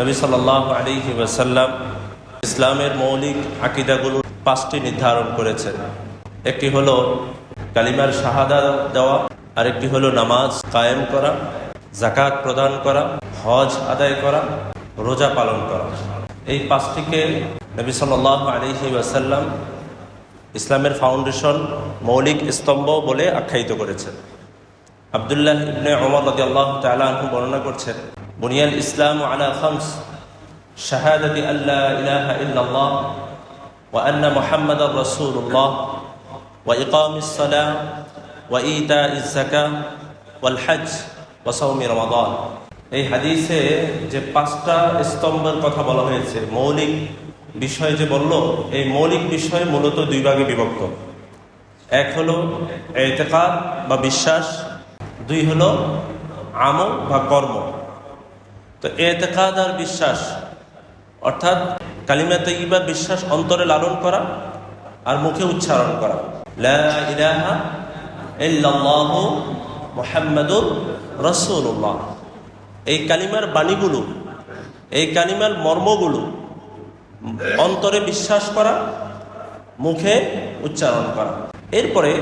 নবী সাল্লাহ আলিহি ওয়াসাল্লাম ইসলামের মৌলিক আকিদাগুলো পাঁচটি নির্ধারণ করেছেন। একটি হলো কালিমার শাহাদা দেওয়া, আরেকটি হলো নামাজ কায়েম করা জাকাত প্রদান করা, হজ আদায় করা, রোজা পালন করা। এই পাঁচটিকে নবী সাল্লাহ আলিহি ওয়াসাল্লাম ইসলামের ফাউন্ডেশন মৌলিক স্তম্ভ বলে আখ্যায়িত করেছেন। আবদুল্লাহ ইবনে রদি আল্লাহ তালু বর্ণনা করছেন আলা খামস, শাহাদাতি আল্লাহ ইলাহা ইল্লাল্লাহ ওয়া আন্না মুহাম্মাদার রাসূলুল্লাহ ওয়া ইকামিস সালাহ ওয়া ইতাইজ যাকাহ ওয়াল হজ ওয়া সাওমি রমাদান। এই হাদিসে যে পাঁচটা স্তম্ভের কথা বলা হয়েছে, মৌলিক বিষয় যে বলল, এই মৌলিক বিষয় মূলত দুই ভাগে বিভক্ত। এক হলো এতেকাদ বা বিশ্বাস, দুই হলো আমল বা কর্ম। তো এতেকাদ আর বিশ্বাস। অর্থাৎ কালিমা তৈবা বিশ্বাস অন্তরে লালন করা আর মুখে উচ্চারণ করা। এই কালিমার বাণীগুলো, এই কালিমার মর্মগুলো অন্তরে বিশ্বাস করা, মুখে উচ্চারণ করা। এরপরে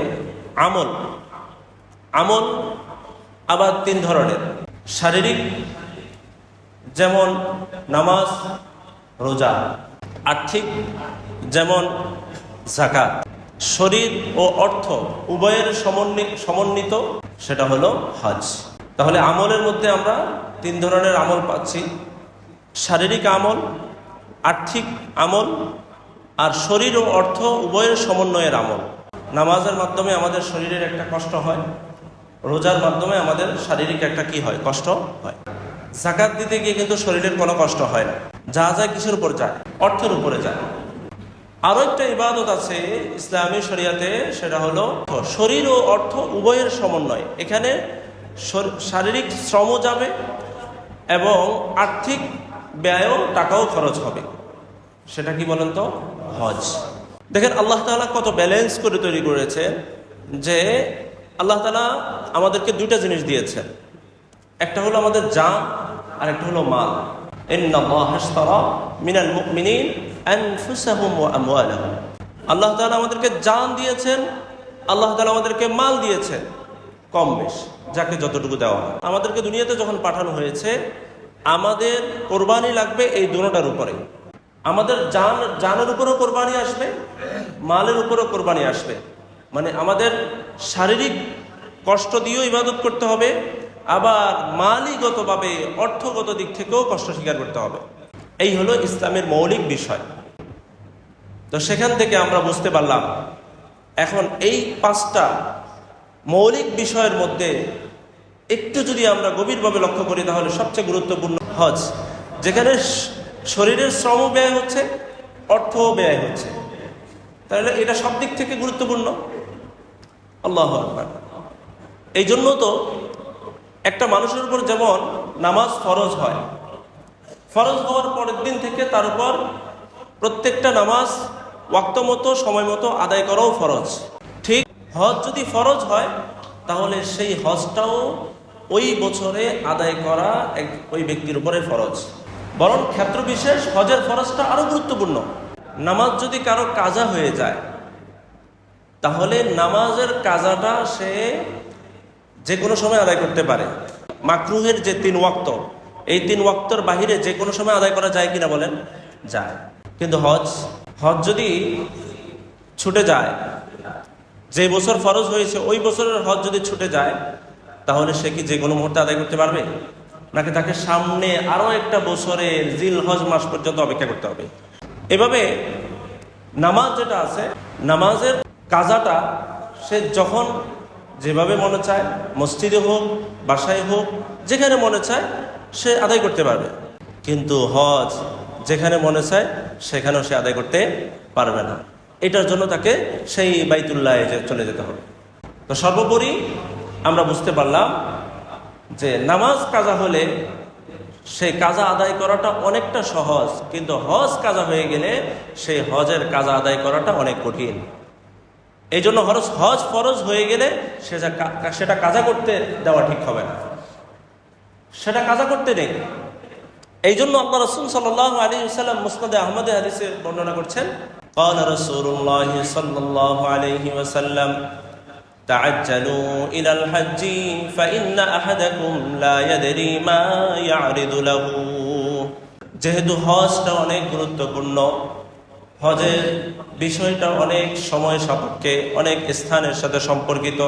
আমল। আমল আবার তিন ধরনের। শারীরিক যেমন নামাজ, রোজা। আর্থিক, যেমন জাকাত শরীর ও অর্থ উভয়ের সমন্বি- সমন্বিত, সেটা হলো হজ। তাহলে আমলের মধ্যে আমরা তিন ধরনের আমল পাচ্ছি। শারীরিক আমল, আর্থিক আমল আর শরীর ও অর্থ উভয়ের সমন্বয়ের আমল। নামাজের মাধ্যমে আমাদের শরীরের একটা কষ্ট হয়, রোজার মাধ্যমে আমাদের শারীরিক একটা কি হয়? কষ্ট হয়। জাকাত দিতে গিয়ে কিন্তু শরীরের কোনো কষ্ট হয় না। যা যায় কিসের উপর যায়, অর্থের উপরে যায়। আরও একটা ইবাদত আছে ইসলামী শরিয়াতে, সেটা হলো শরীর ও অর্থ উভয়ের সমন্বয়। এখানে শারীরিক শ্রম যাবে এবং আর্থিক ব্যয়ও টাকাও খরচ হবে। সেটা কি বলেন তো? হজ। দেখেন, আল্লাহ তালা কত ব্যালেন্স করে তৈরি করেছে যে আল্লাহ তালা আমাদেরকে দুইটা জিনিস দিয়েছেন। একটা হলো আমাদের জান আর একটা হলো মাল। মিনাল মুমিনিন আল্লাহ তাআলা আমাদেরকে জান দিয়েছেন, আল্লাহ আমাদেরকে মাল দিয়েছেন, কম বেশ, যাকে যতটুকু দেওয়া হয়। আমাদেরকে দুনিয়াতে যখন পাঠানো হয়েছে, আমাদের কোরবানি লাগবে এই দুটোটার উপরে। আমাদের জান, জানের উপরেও কোরবানি আসবে, মালের উপরেও কোরবানি আসবে। মানে আমাদের শারীরিক কষ্ট দিয়েও ইবাদত করতে হবে আবার মালিগতভাবে, অর্থগত দিক থেকেও কষ্ট স্বীকার করতে হবে। এই হলো ইসলামের মৌলিক বিষয়। তো সেখান থেকে আমরা বুঝতে পারলাম, এখন এই পাঁচটা মৌলিক বিষয়ের মধ্যে একটু যদি আমরা গভীরভাবে লক্ষ্য করি, তাহলে সবচেয়ে গুরুত্বপূর্ণ হজ, যেখানে শরীরের শ্রম ব্যয় হচ্ছে অর্থ ব্যয় হচ্ছে। তাহলে এটা সব দিক থেকে গুরুত্বপূর্ণ? আল্লাহ এই জন্য তো একটা মানুষের উপর যেমন নামাজ ফরজ হয়, ফরজ হওয়ার পরের দিন থেকে তার উপর প্রত্যেকটা নামাজ ওয়াক্ত মতো, সময় মতো আদায় করাও ফরজ। ঠিক হজ যদি ফরজ হয়, তাহলে সেই হজটাও ওই বছরে আদায় করা এক ওই ব্যক্তির উপরে ফরজ। বরং ক্ষেত্র বিশেষ, হজের ফরজটা আরও গুরুত্বপূর্ণ। নামাজ যদি কারও কাজা হয়ে যায়, তাহলে নামাজের কাজাটা সে যে কোনো সময় আদায় করতে পারে। মাকরুহের যে তিন ওয়াক্ত, এই তিন ওয়াক্তর বাহিরে যে কোনো সময় আদায় করা যায় কিনা বলেন? যায়। কিন্তু হজ হজ যদি ছুটে যায়, যে বছর ফরজ হয়েছে ওই বছরের হজ যদি ছুটে যায়, তাহলে সে কি যে কোনো মুহূর্তে আদায় করতে পারবে? নাকি তাকে সামনে আরও একটা বছরের জিল হজ মাস পর্যন্ত অপেক্ষা করতে হবে? এভাবে নামাজ যেটা আছে, নামাজের কাজাটা সে যখন যেভাবে মনে চায়, মসজিদে হোক, বাসায় হোক, যেখানে মনে চায়, সে আদায় করতে পারবে। কিন্তু হজ যেখানে মনে চায়, সেখানেও সে আদায় করতে পারবে না। এটার জন্য তাকে সেই বাইতুল্লাহ চলে যেতে হবে। তো সর্বোপরি আমরা বুঝতে পারলাম যে নামাজ কাজা হলে সেই কাজা আদায় করাটা অনেকটা সহজ, কিন্তু হজ কাজা হয়ে গেলে সেই হজের কাজা আদায় করাটা অনেক কঠিন। এই জন্য হরজ হজ ফরজ হয়ে গেলে সে যা কা- সেটা কাজা করতে দেওয়া ঠিক হবে না সেটা কাজা করতে নেই এই জন্য আল্লাহ রসুল সাল্লাহ আলী সাল্লাম মুসনাদে আহমদ হাদিসে বর্ণনা করছেন قال رسول الله صلى الله عليه وسلم تعجلوا إلى الحج فإن أحدكم لا يدري ما يعرض له যেহেতু হজটা অনেক গুরুত্বপূর্ণ হজের বিষয়টা অনেক সময় সাপেক্ষে অনেক স্থানের সাথে সম্পর্কিত।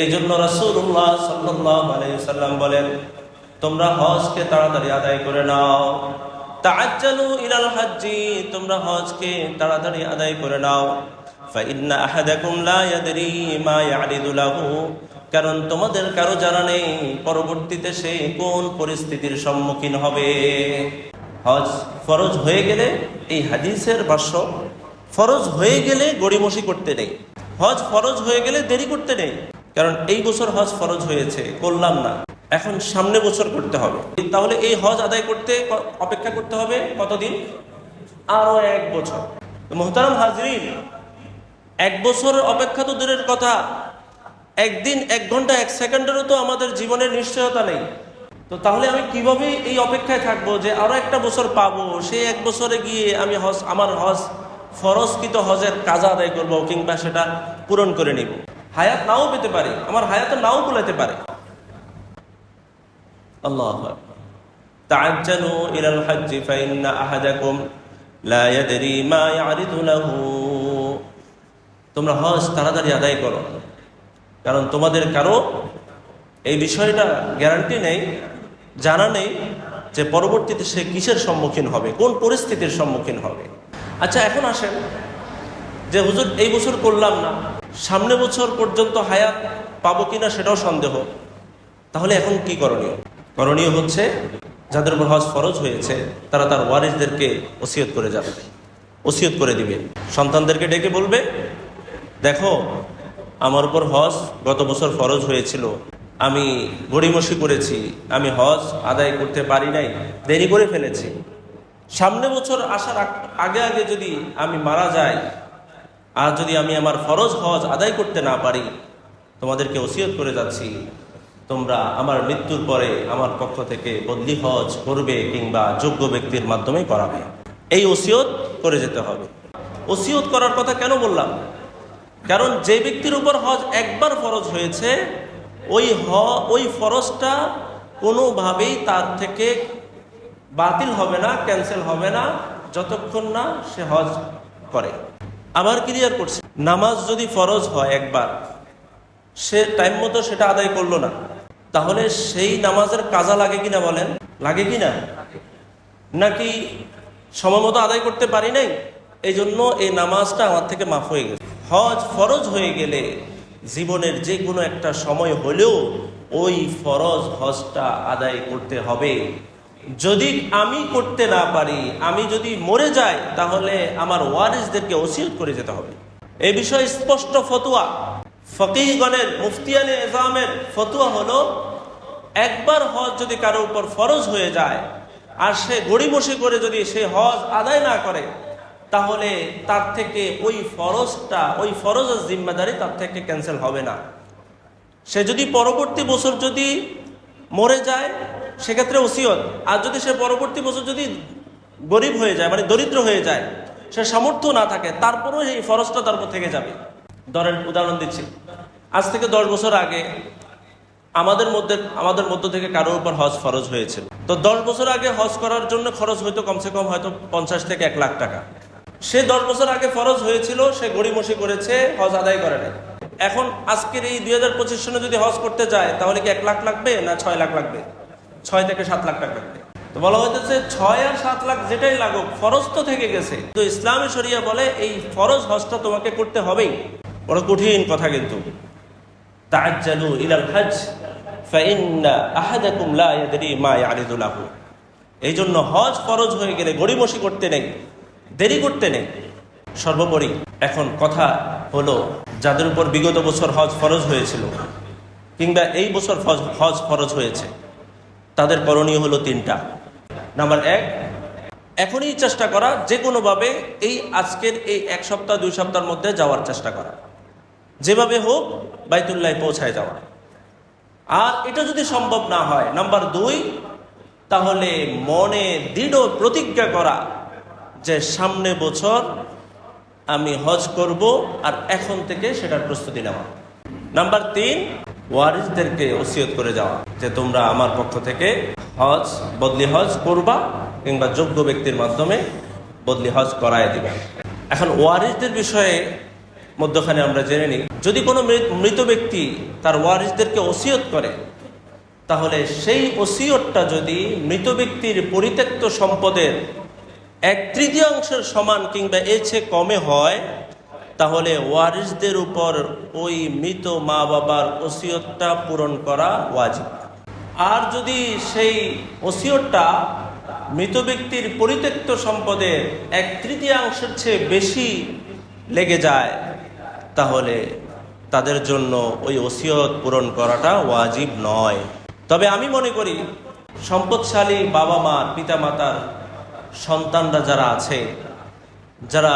এই জন্য রাসূলুল্লাহ সাল্লাল্লাহু আলাইহি সাল্লাম বলেন, তোমরা হজকে তাড়াতাড়ি আদায় করে নাও। তোমরা হজকে তাড়াতাড়ি আদায় করে নাও। কারণ তোমাদের কারও জানা নেই, পরবর্তীতে সে কোন পরিস্থিতির সম্মুখীন হবে। হজ ফরজ হয়ে গেলে এই হাদিসের ভাষ্য ফরজ হয়ে গেলে গড়িমসি করতে নেই। হজ ফরজ হয়ে গেলে দেরি করতে নেই। কারণ এই বছর হজ ফরজ হয়েছে, করলাম না। এখন সামনে বছর করতে হবে। তাহলে এই হজ আদায় করতে অপেক্ষা করতে হবে কতদিন? আরও এক বছর। মোহতারাম হাজরিন, এক বছর অপেক্ষা তো দূরের কথা। একদিন এক ঘণ্টা, এক সেকেন্ডেরও তো আমাদের জীবনের নিশ্চয়তা নেই। তো তাহলে আমি কিভাবে এই অপেক্ষায় থাকবো যে আরো একটা বছর পাবো সেই এক বছরে গিয়ে আমি হজ আমার হজ ফরজকৃত হজের কাজা আদায় করবো কিংবা সেটা পূরণ করে নিব হায়াত নাও পেতে পারি আমার হায়াত নাও কুলাতে পারে আল্লাহ تعجلوا إلى الحج فإن أحدكم لا يدري ما يعرض له তোমরা হজ তাড়াতাড়ি আদায় করো কারণ তোমাদের কারো এই বিষয়টা গ্যারান্টি নেই জানা নেই যে পরবর্তীতে সে কিসের সম্মুখীন হবে, কোন পরিস্থিতির সম্মুখীন হবে। আচ্ছা এখন আসেন যে হুজুর, এই বছর করলাম না, সামনে বছর পর্যন্ত হায়াত পাবো কিনা সেটাও সন্দেহ। তাহলে এখন কি করণীয়? করণীয় হচ্ছে যাদের উপর হজ ফরজ হয়েছে, তারা তার ওয়ারিসদেরকে ওসিয়ত করে যাবে। ওসিয়ত করে দিবে। সন্তানদেরকে ডেকে বলবে, দেখো, আমার উপর হজ গত বছর ফরজ হয়েছিল আমি গড়িমসি করেছি, আমি হজ আদায় করতে পারি নাই, দেরি করে ফেলেছি। সামনে বছর আসার আগে আগে যদি আমি মারা যাই, আর যদি আমি আমার ফরজ হজ আদায় করতে না পারি, তোমাদেরকে ওসিয়ত করে যাচ্ছি, তোমরা আমার মৃত্যুর পরে আমার পক্ষ থেকে বদলি হজ করবে কিংবা যোগ্য ব্যক্তির মাধ্যমেই করাবে। এই ওসিয়ত করে যেতে হবে। ওসিয়ত করার কথা কেন বললাম? কারণ যে ব্যক্তির উপর হজ একবার ফরজ হয়েছে ওই হ, ওই ফরজটা কোনোভাবেই তার থেকে বাতিল হবে না ক্যান্সেল হবে না, যতক্ষণ না সে হজ করে। আবার ক্লিয়ার করছে, নামাজ যদি ফরজ হয় একবার, সে টাইম মতো সেটা আদায় করল না, তাহলে সেই নামাজের কাজা লাগে কিনা বলেন? লাগে কিনা? নাকি সময় মতো আদায় করতে পারি নাই? এই জন্য এই নামাজটা আমার থেকে মাফ হয়ে গেছে। হজ ফরজ হয়ে গেলে জীবনের যে কোনো একটা সময় হলেও ওই ফরজ হজটা আদায় করতে হবে। যদি আমি করতে না পারি, আমি যদি মরে যাই, তাহলে আমার ওয়ারিসদেরকে ওসিয়ত করে যেতে হবে। এই বিষয়ে স্পষ্ট ফতুয়া। ফকিহগণের মুফতিয়ানে এজামের ফতুয়া হলো, একবার হজ যদি কারও উপর ফরজ হয়ে যায়, আর সে গড়িমসি করে যদি সে হজ আদায় না করে তাহলে তার থেকে ওই ফরজটা, ওই ফরজের জিম্মাদারি তার থেকে ক্যান্সেল হবে না। সে যদি পরবর্তী বছর যদি মরে যায়, সেক্ষেত্রে ওসিয়ত। আর যদি সে পরবর্তী বছর যদি গরিব হয়ে যায় মানে দরিদ্র হয়ে যায়, সে সামর্থ্য না থাকে, তারপরেও এই ফরজটা তারপর থেকে যাবে। ধরেন, উদাহরণ দিচ্ছি। আজ থেকে দশ বছর আগে আমাদের মধ্যে, আমাদের মধ্য থেকে কারোর উপর হজ ফরজ হয়েছিল তো দশ বছর আগে হজ করার জন্য খরচ হয়তো কমসে কম হয়তো পঞ্চাশ থেকে এক লাখ টাকা। সে দশ বছর আগে ফরজ হয়েছিল, সে গড়িমসি করেছে, হজ আদায় করে নাই। এখন আজকের এই দুই হাজার পঁচিশ সনে যদি হজ করতে যায়, তাহলে কি এক লাখ লাগবে না ছয় লাখ লাগবে? ছয় থেকে সাত লাখ টাকা লাগবে। তো বলা হইতেছে ছয় আর সাত লাখ যেটাই লাগুক, ফরজ তো থেকে গেছে। তো ইসলামী শরিয়া বলে এই ফরজ হজটা তোমাকে করতে হবেই। বড় কঠিন কথা কিন্তু। তাজ্জালু ইলাল হজ ফাইন আহাদাকুম লা ইয়াদরি মা ইয়ারিদু লাহু। এই জন্য হজ ফরজ হয়ে গেলে গড়িমসি করতে নেই। দেরি করতে নেই। সর্বোপরি এখন কথা হলো, যাদের উপর বিগত বছর হজ ফরজ হয়েছিল কিংবা এই বছর হজ ফরজ হয়েছে, তাদের করণীয় হলো তিনটা। নাম্বার এক, এখনই চেষ্টা করা যে কোনোভাবে এই আজকের এই এক সপ্তাহ, দুই সপ্তাহের মধ্যে যাওয়ার চেষ্টা করা। যেভাবে হোক বাইতুল্লাহ পৌঁছায় যাওয়া। আর এটা যদি সম্ভব না হয়, নাম্বার দুই, তাহলে মনে দৃঢ় প্রতিজ্ঞা করা যে সামনে বছর আমি হজ করব আর এখন থেকে সেটার প্রস্তুতি নেওয়া। নাম্বার তিন, ওয়ারিসদেরকে ওসিয়ত করে যাওয়া যে তোমরা আমার পক্ষ থেকে হজ, বদলি হজ করবা কিংবা যোগ্য ব্যক্তির মাধ্যমে বদলি হজ করায় দিবা। এখন ওয়ারিসদের বিষয়ে মধ্যখানে আমরা জেনে নিই, যদি কোনো মৃত- ব্যক্তি তার ওয়ারিসদেরকে ওসিয়ত করে, তাহলে সেই ওসিয়তটা যদি মৃত ব্যক্তির পরিত্যক্ত সম্পদের এক তৃতীয়াংশের সমান কিংবা এর চেয়ে কমে হয়, তাহলে ওয়ারিসদের উপর ওই মৃত মা বাবার ওসিয়তটা পূরণ করা ওয়াজিব। আর যদি সেই ওসিয়তটা মৃত ব্যক্তির পরিত্যক্ত সম্পদের এক তৃতীয়াংশের চেয়ে বেশি লেগে যায়, তাহলে তাদের জন্য ওই ওসিয়ত পূরণ করাটা ওয়াজিব নয়। তবে আমি মনে করি, সম্পদশালী বাবা মার পিতামাতার সন্তানরা যারা আছে, যারা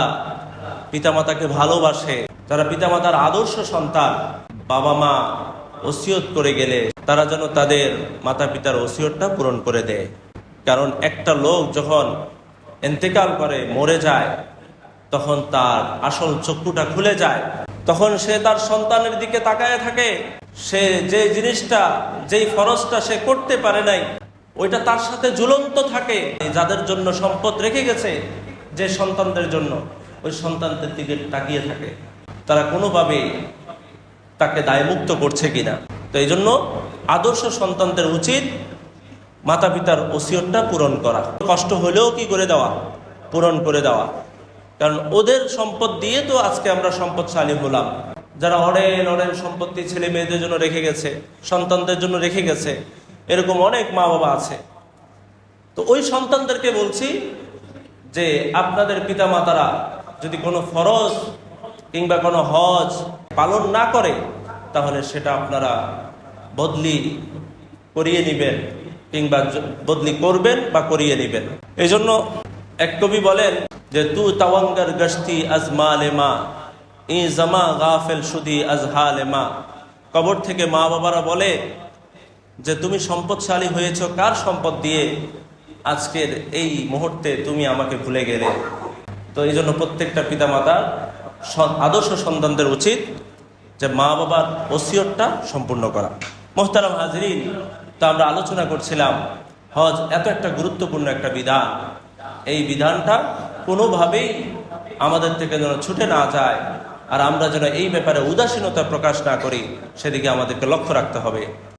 পিতামাতাকে ভালোবাসে, যারা পিতামাতার আদর্শ সন্তান বাবা মা ওসিয়ত করে গেলে তারা যেন তাদের মাতা পিতার ওসিয়তটা পূরণ করে দেয়। কারণ একটা লোক যখন এন্তেকাল করে, মরে যায়, তখন তার আসল চক্ষুটা খুলে যায়। তখন সে তার সন্তানের দিকে তাকায় থাকে। সে যে জিনিসটা, যেই ফরজটা সে করতে পারে নাই ওইটা তার সাথে ঝুলন্ত থাকে। যাদের জন্য সম্পদ রেখে গেছে, যে সন্তানদের জন্য, ওই সন্তানদের দিকে তাকিয়ে থাকে। তারা কোনোভাবে তাকে দায়মুক্ত করছে কিনা। তো এই জন্য আদর্শ সন্তানদের উচিত মাতা পিতার ওসিয়তটা পূরণ করা। কষ্ট হলেও কি করে দেওয়া? পূরণ করে দেওয়া। কারণ ওদের সম্পদ দিয়ে তো আজকে আমরা সম্পদশালী হলাম। যারা অনেক অনেক সম্পত্তি ছেলে মেয়েদের জন্য রেখে গেছে, সন্তানদের জন্য রেখে গেছে এরকম অনেক মা বাবা আছে। তো ওই সন্তানদেরকে বলছি যে, আপনাদের পিতামাতারা যদি কোনো ফরজ কিংবা কোনো হজ পালন না করে, তাহলে সেটা আপনারা বদলি করিয়ে নেবেন কিংবা বদলি করবেন বা করিয়ে নেবেন। এই জন্য এক কবি বলেন যে, তু তাওয়াঙ্গার গস্তি আজমা লেমা ই জামা গাফেল সুদি আজহা লেমা কবর থেকে মা বাবারা বলে যে তুমি সম্পদশালী হয়েছ, কার সম্পদ দিয়ে আজকের এই মুহূর্তে তুমি আমাকে ভুলে গেলে? তো এই জন্য প্রত্যেকটা পিতামাতার স- আদর্শ সন্তানদের উচিত যে মা বাবার ওসিয়তটা সম্পূর্ণ করা। মোহতারাম হাজরিন, তো আমরা আলোচনা করছিলাম, হজ এত একটা গুরুত্বপূর্ণ একটা বিধান। এই বিধানটা কোনোভাবেই আমাদের থেকে যেন ছুটে না যায়, আর আমরা যেন এই ব্যাপারে উদাসীনতা প্রকাশ না করি, সেদিকে আমাদেরকে লক্ষ্য রাখতে হবে।